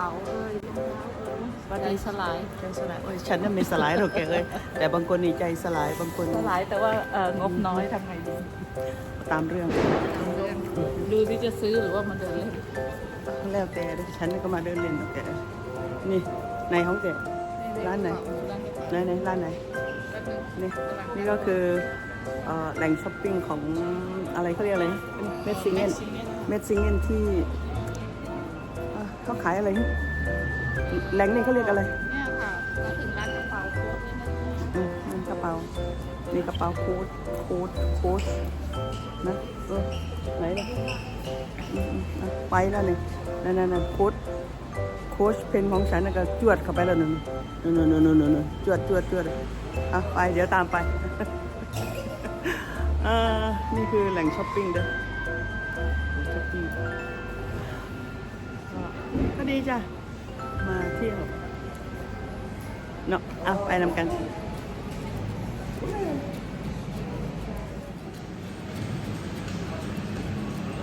ป๋าเอ้ยรองเท้าเอ้ยใจสลายใจสลายโอ้ยฉันน่ะไม่สลายหรอกแกเอ้ยแต่บางคนนี่ใจสลายบางคนสลายแต่ว่าเอ่องบน้อยทำไงดีตามเรื่องดูที่จะซื้อหรือว่ามันเดินเล่นแล้วแต่ฉันก็มาเดินเล่นกับแกนี่ในห้องแกร้านไหนไหนไหนร้านไหนนี่นี่ก็คือเอ่อแหล่งช้อปปิ้งของอะไรเขาเรียกอะไรเมดซิงเกนเมดซิงเกนที่ เอ่อเขาขายอะไรนี่แหล่งนี่เขาเรียกอะไรเนี่ยค่ะมาถึงร้านกระเป๋าโค้ดเนี่ยนะอืมนี่กระเป๋านี่กระเป๋าโค้ดโค้ดโค้ดนะเออไหนล่ะอืมอืมอะไปแล้วนี่นั่นนั่นนั่นโค้ดโค้ชเพนของฉันน่ะก็จวดเข้าไปแล้วนึงนู่นนู่นนู่นนู่นนู่นจวดจวดจวดอะไปเดี๋ยวตามไป อ่านี่คือแหล่งช้อปปิ้งเด้อช้อปปิ้งก็ก็ ดีจ้ะ มาเที่ยวเนาะเอาไปนำกัน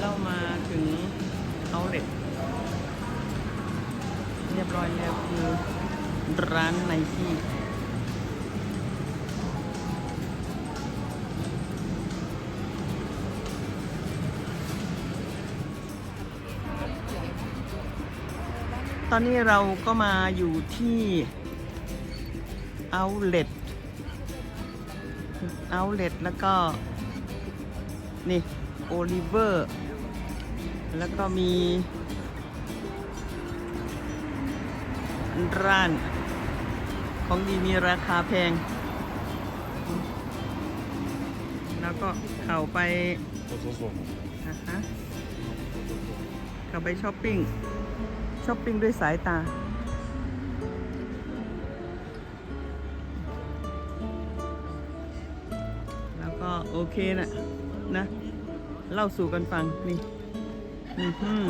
เรามาถึงเอาเล็ดเรียบร้อยแล้วคือร้านไนกี้ อนนี้เราก็มาอยู่ที่เอาเล็ตเอาเล็ตแล้วก็ นี่โอลิเวอร์แล้วก็มี ร้านของดีมีราคาแพง แล้วก็เข้าไปอะฮะเข้าไปช้อปปิ้ง ช้อปปิ้งด้วยสายตา แล้วก็โอเคนะนะ เล่าสู่กันฟัง นี่อือหือ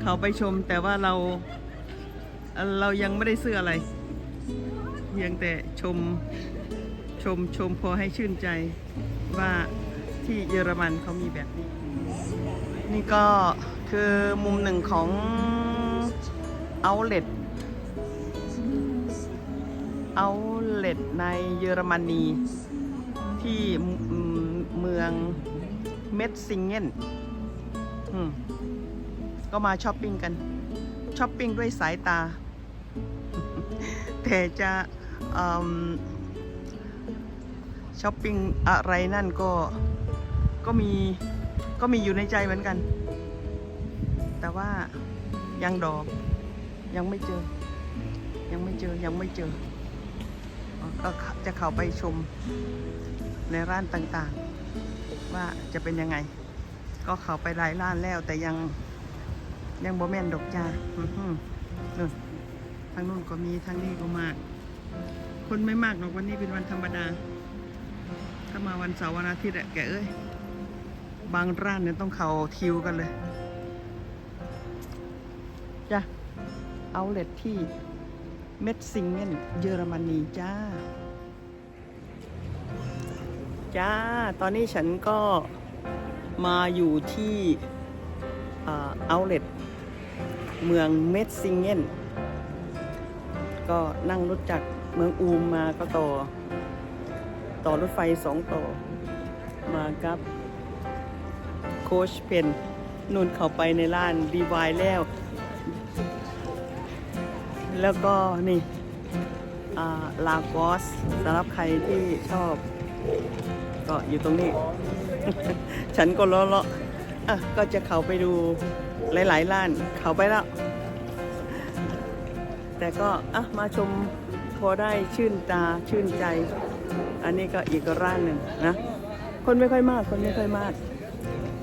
เขาไปชมแต่ว่าเรา เรายังไม่ได้ซื้ออะไร เพียงแต่ชมชมชมพอให้ชื่นใจว่าที่เยอรมันเขามีแบบนี้ นี่ก็คือมุมหนึ่งของ outlet outlet ในเยอรมนี ที่เมืองเมดซิงเกนก็มาช้อปปิ้งกันช้อปปิ้งด้วยสายตา แต่จะช้อปปิ้งอะไรนั่นก็ก็มีก็มีอยู่ในใจเหมือนกัน แต่ว่ายังดอก ยังไม่เจอ ยังไม่เจอยังไม่เจอ ก็จะเข้าไปชมในร้านต่างๆ ว่าจะเป็นยังไง ก็เข้าไปหลายร้านแล้วแต่ยังยังบ่แม่นดอกจ้านู่นทางนู้นก็มีทางนี้ก็มาก คนไม่มากหรอกวันนี้เป็นวันธรรมดา ถ้ามาวันเสาร์วันอาทิตย์อะแกเอ้ย บางร้านเนี่ยต้องเขาคิวกันเลย จ้ะ เอาเลทที่เมดซิงเงนเยอรมนีจ้า จ้า ตอนนี้ฉันก็มาอยู่ที่เอาเล t เมืองเมดซิงเกนก็นั่งรถจากเมืองอูมมาก็ต่อ ต่อรถไฟสองต่อ มากับโคชเพนนุ่นเข้าไปในร้านดีวายแล้ว แล้วก็นี่ลากอสสำหรับใครที่ชอบ ก็อยู่ตรงนี้ ฉันก็เลาะเลาะอะก็จะเข้าไปดูหลายๆร้าน เข้าไปแล้ว แต่ก็อะมาชมพอได้ชื่นตาชื่นใจ อันนี้ก็อีกร้านหนึ่งนะ คนไม่ค่อยมาก คนไม่ค่อยมาก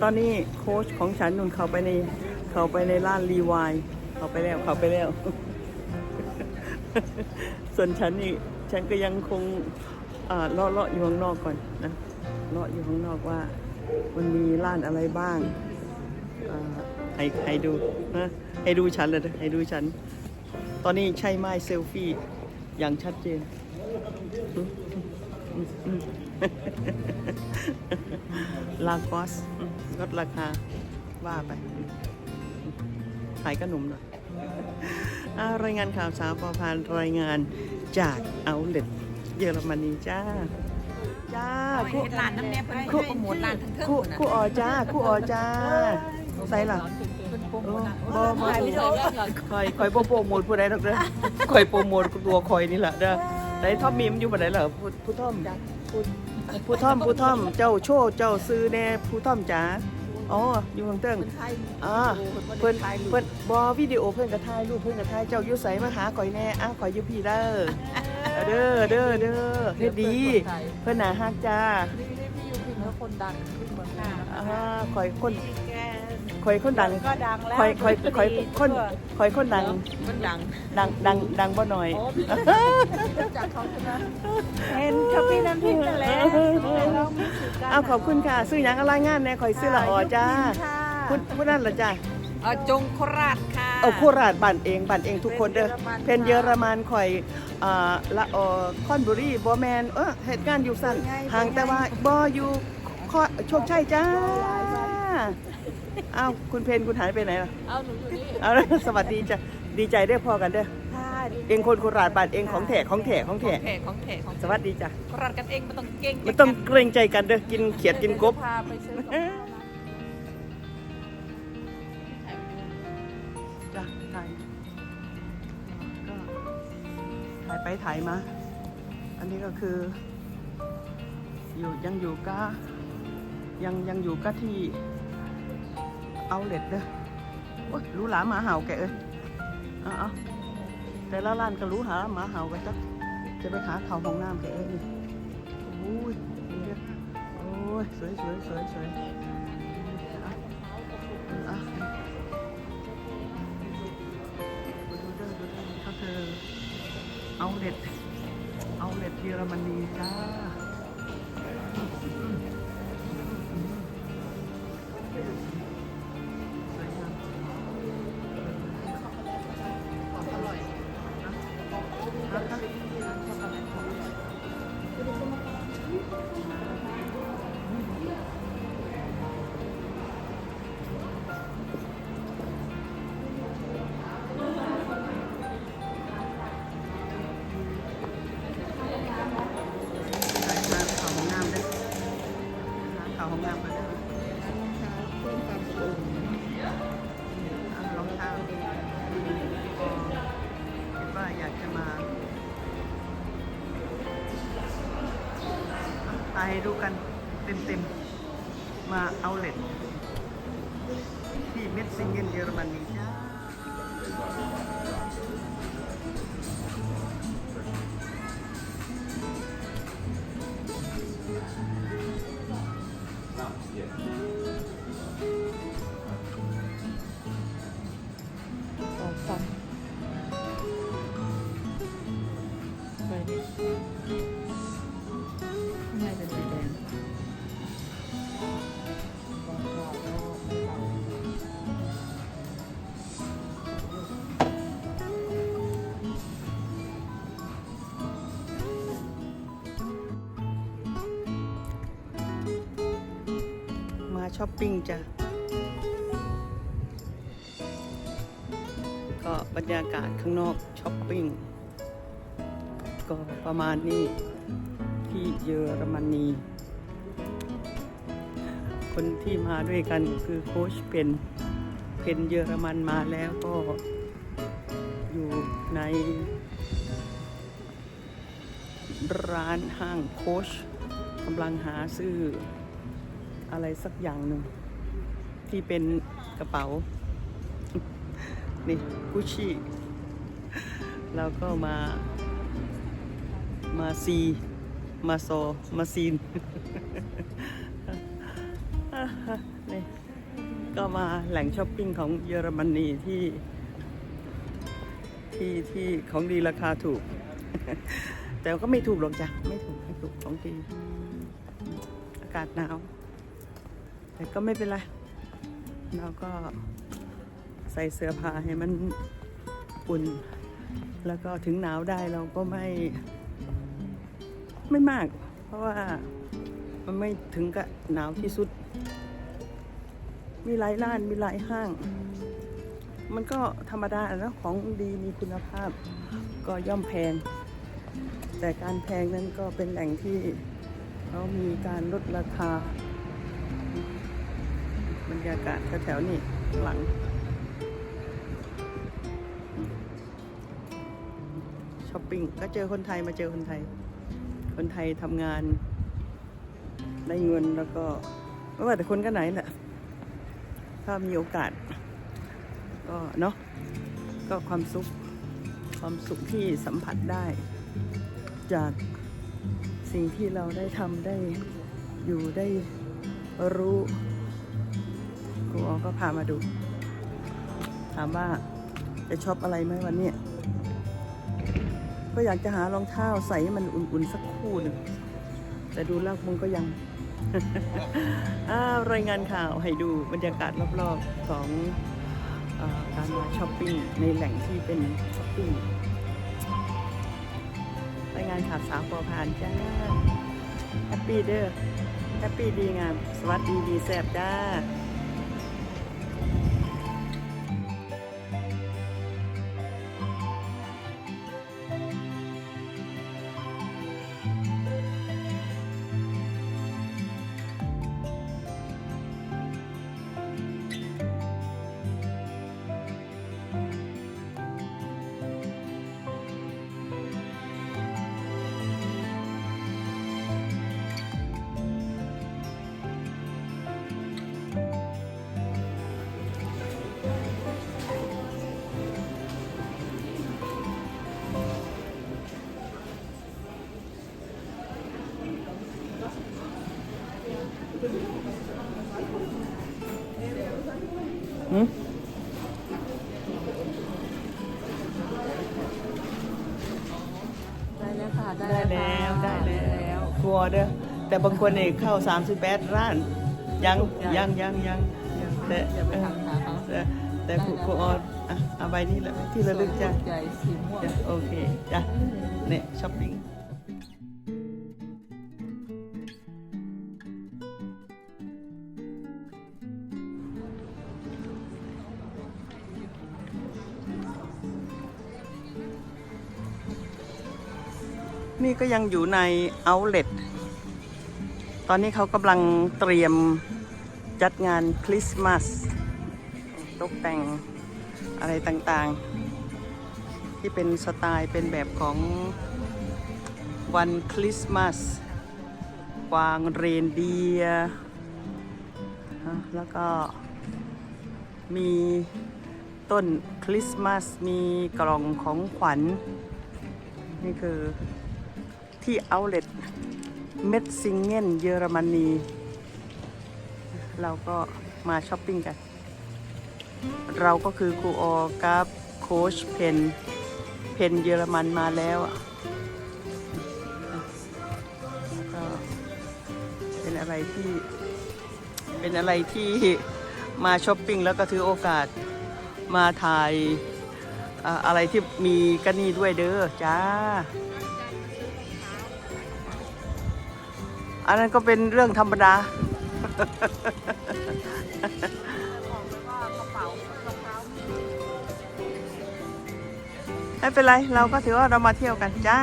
ตอนนี้โค้ชของฉันนุ่นเข้าไปในเข้าไปในร้านรีวายเข้าไปแล้วเข้าไปแล้ว ส่วนฉันนี่ฉันก็ยังคงอ่าเลาะเลาะอยู่ข้างนอกก่อนนะเลาะอยู่ข้างนอกว่า มันมีร้านอะไรบ้างอ่าให้ให้ดูนะให้ดูฉันเลยให้ดูฉัน ตอนนี้ใช้ไม้เซลฟี่อย่างชัดเจนลากอสลดราคาว่าไปขายขนมหน่อย รายงานข่าวสาวปอพานรายงานจากเอาเล็ตเยอรมนีจ้า จ้าเอาไว้เฮ็ดร้านน้ำเนี่ยเพิ่นคู่เพิ่นโปรโมทร้านทั้งเทิงคู่พุ่นน่ะคู่ออจ้าคู่ออจ้าใส่ล่ะเพิ่นโปรโมทน่ะบ่บ่ถ่ายวิดีโอคอยคอยบ่โปรโมทผู้ใดดอกเด้อคอยโปรโมทตัวคอยนี่แหละเด้อไหนท่อมมีมนอยู่บ่ได้เหรอผู้ผู้ท่อมผู้ผู้ท่อมผู้ท่อมเจ้าโชว์เจ้าซื้อแน่ผู้ท่อมจ๋า อ๋ออยู่ข้างเติ้งเพิ่นถ่ายอ่าเพิ่เพิ่นนถ่ายรูปเพิ่นบ่วิดีโอเพิ่นก็ถ่ายรูปเพิ่นก็ถ่ายเจ้าอยู่ไสมาหาข่อยแน่อ้าวข่อยอยู่พี่เด้อเด้อเด้อเด้อเฮ็ดดี เพิ่นน่าฮักจ้า คนดังขึ้นเมืองนนอ่าข่อยคนแกข่อยคนดังก็ดังแล้วข่อยข่อยข่อยคนข่อยคนดังมันดังดังดังดังบ่หน่อยโอ้พี่รู้จักเขาใช่ไหมเห็นชอบพี่น้ำพริกนั่นแหละเราไม่ถือกันอ้าวขอบคุณค่ะ ซื้อหยังอะไรงานแน่ข่อยซื้อละอ๋อจ้าค่ะพูดพูดนั่นเหรอจ้าเออจงโคราชค่ะเอาโคราชบ้านเองบ้านเองทุกคนเด้อเพนเยอรมันข่อยอ่าละออคอนบุรีบ่แมนเออเหตุการณ์อยู่สั่นห่างแต่ว่าบ่อยู่ ข้อโชคชัยจ้าอ้าวคุณเพนคุณหายไปไหนล่ะเอาหนูอยู่นี่เอาละสวัสดีจ้ะดีใจได้พอกันเด้อค่ะเองคนโคราชบ้านเองของแท้ของแท้ของขแท้องแท้ของแท้ของสวัสดีจ้ะโคราชกันเองไม่ต้องเก่งมันต้องเกรงใจกันเด้อกินเขียดกินกบพาไปซื้อกับข้าวร้านจ้ะถ่ายก็ถ่ายไปถ่ายมา อันนี้ก็คือ อยู่ยังอยู่ก็ ยังยังอยู่ก็ที่เอาเล็ดเด้อโอ้ยรู้หลาหมาเห่าแกเอ้ยเอาเอาแต่ละร้านก็รู้หาหมาเห่ากันจ้ะจะไปหาเขาห้องน้ำแกเอ้ยนี่โอ้ยนี่เด้อโอ้ยสวยสวยสวยสวยเอาเดูเด้อดูเอก็คือเอาเล็ดเอาเล็ดเยอรมนีจ้า เอาเล็ตที่เม็ดซิงเกิลเยอรมนีจ้า ช้อปปิ้งจ้ะ ก็บรรยากาศข้างนอกช้อปปิ้ง ก็ประมาณนี้ที่เยอรมนี คนที่มาด้วยกันคือโค้ชเพนเพนเยอรมันมาแล้วก็อยู่ในร้านห้างโค้ชกำลังหาซื้อ อะไรสักอย่างหนึ่ง ที่เป็นกระเป๋า นี่กุชชี่แล้วก็มามาซี มาโซ มาซีนนี่ก็มาแหล่งช้อปปิ้งของเยอรมนีที่ ที่ที่ของดีราคาถูก แต่ก็ไม่ถูกหรอกจ้ะ ไม่ถูก ไม่ถูกของดี อากาศหนาว แต่ก็ไม่เป็นไร เราก็ใส่เสื้อผ้าให้มันอุ่น แล้วก็ถึงหนาวได้เราก็ไม่ไม่มาก เพราะว่ามันไม่ถึงกับหนาวที่สุด มีหลายร้านมีหลายห้าง มันก็ธรรมดาแล้วของดีมีคุณภาพก็ย่อมแพง แต่การแพงนั้นก็เป็นแหล่งที่เขามีการลดราคา ยากาศแถวๆนี้หลัง ช้อปปิ้งก็เจอคนไทยมาเจอคนไทย คนไทยทำงาน ได้เงินแล้วก็ไม่ว่าแต่คนกันไหนแหละ ถ้ามีโอกาส ก็เนาะก็ความสุข ความสุขที่สัมผัสได้ จากสิ่งที่เราได้ทำได้อยู่ได้รู้ ครูออก็พามาดู ถามว่าจะชอบอะไรไหมวันนี้ ก็อยากจะหารองเท้าใส่ให้มันอุ่นๆสักคู่หนึ่งแต่ดูแล้วมึงก็ยังรายงานข่าวให้ดูบรรยากาศรอบๆของอการมาช้อปปิ้งในแหล่งที่เป็นช้อปปิ้งรายงานข่าวสาวปอพานจ้าแฮปปี้เด้อแฮปปี้ดีงาม สวัสดีดีแซบจ้า หืมได้แล้วค่ะ ได้แล้วได้ได้แล้แล้ววกลัวเด้อแต่บางคนเนี่ยเข้า 38 ร้าน ยังตกใจยังยังยังแต่อย่าไปทำหาเขาแต่แต่ครูครูออดอะเอาใบนี้แหละที่ระลึกจ้ะใหญ่สีม่วงจ้ะโอเคจ้ะเนี่ยช้อปปิ้ง นี่ก็ยังอยู่ใน outlet ตอนนี้เขากำลังเตรียมจัดงานคริสต์มาสตกแต่งอะไรต่างๆ ที่เป็นสไตล์เป็นแบบของวันคริสต์มาสกวางเรนเดียร์แล้วก็มีต้นคริสต์มาสมีกล่องของขวัญ นี่คือ ที่เอาเล t เม็ดซิงเงนเยอรมนี เราก็มาช้อปปิ้งกัน เราก็คือครูออกับโค้ชเพน เพนเยอรมันมาแล้วก็เป็นอะไรที่ เป็นอะไรที่มาช้อปปิ้งแล้วก็ถือโอกาสมาถ่ายอ่าอะไรที่มีกันนี่ด้วยเด้อจ้า อันนั้นก็เป็นเรื่องธรรมดา ไม่เป็นไร เราก็ถือว่าเรามาเที่ยวกันจ้า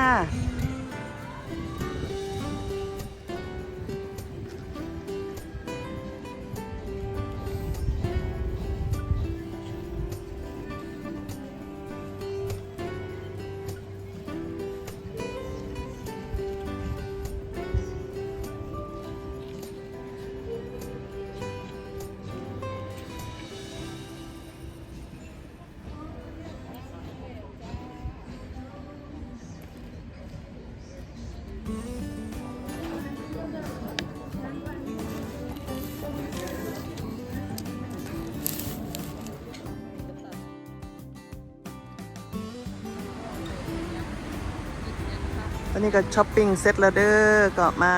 อนนี้ก็ช้อปปิ้งเซ็ตแล้วเด้อก็มา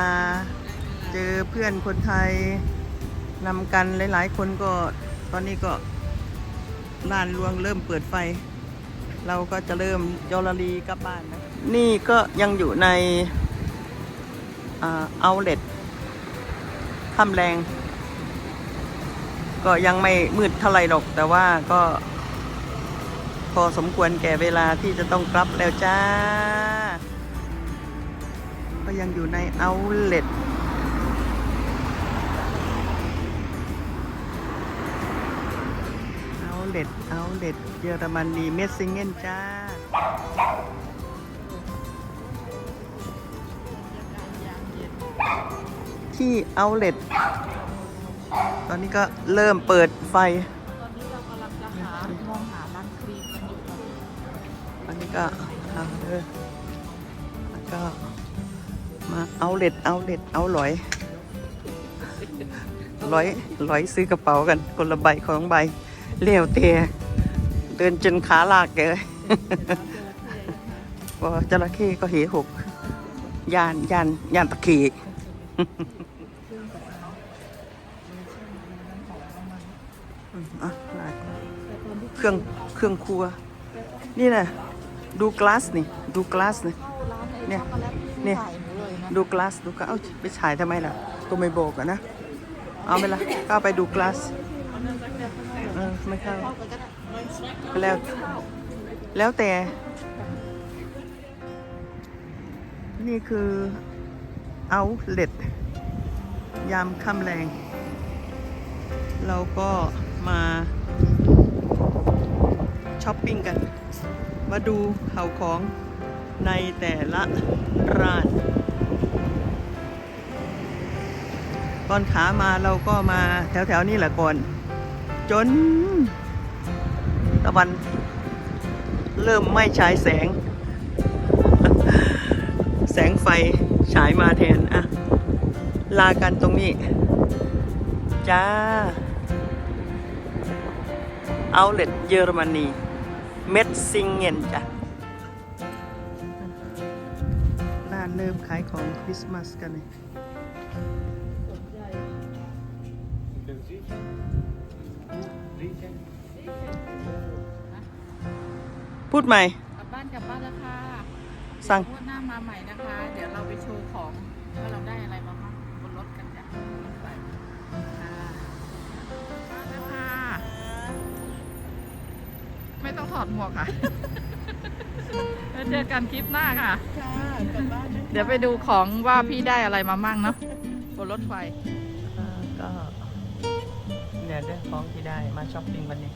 เจอเพื่อนคนไทยนำกันหลาย ๆ คนก็ตอนนี้ก็ลานลวงเริ่มเปิดไฟ เราก็จะเริ่มยอลลีกลับบ้านนะนี่ก็ยังอยู่ในเอาเล t ทำแรง ก็ยังไม่มืดเท่าไหร่หรอก แต่ว่าก็ พอสมควรแก่เวลาที่จะต้องกลับแล้วจ้า ก็ยังอยู่ในเอาเล็ตเอาเล็ตเอาเล็ตเยอรมนีเมสซิงเงนจ้าที่เอาเล็ตตอนนี้ก็เริ่มเปิดไฟ ตอนนี้เรากำลังจะหามองหาร้านครีมกันอยู่ค่ะอันนี้ก็เอาเออ เอาเล็ดเอาเล็ดเอาลอยหลอยหลอยซื้อกระเป๋ากันคนละใบของใบเลี้ยวเตะเดินจนขาลากเลยว่าจระเข้ก็เหหกยานยานยานตะขีเครื่องเครื่องครัว นี่นะดูกลาสนี่ ดูกลาสนี่เนี่ยเนี่ย ดูกลาสดูกลาสเอาไปฉายทำไมล่ะก็ไม่บอกอะนะ เอาไปละก้าไปดูกลาสเออไม่เข้าแล้ว แล้วแต่ นี่คือเอาเล็ด ยามค่ำแรง เราก็มาช้อปปิ้งกัน มาดูเขาของในแต่ละร้าน ตอนขามาเราก็มาแถวๆนี้แหละก่อน จน ตะวัน เริ่มไม่ฉายแสง แสงไฟฉายมาแทนอะลากันตรงนี้ จ้าเอาเลตเยอรมนีเม็ดซิงเงินจ้ะร้านเริ่มขายของคริสต์มาสกันเลย พูดใหม่ กลับบ้านกลับบ้านแล้วค่ะสั่ง งวดหน้ามาใหม่นะคะ เดี๋ยวเราไปโชว์ของว่าเราได้อะไรมาบ้างบนรถกันจ้ะไปค่ะมาแล้วค่ะไม่ต้องถอดหมวกค่ะ แล้วเจอกันคลิปหน้าค่ะ ค่ะกลับบ้านนะเดี๋ยวไปดูของว่าพี่ได้อะไรมามั่งเนาะบนรถไฟ ก็เนี่ยเรื่องของที่ได้มาช้อปปิ้งวันนี้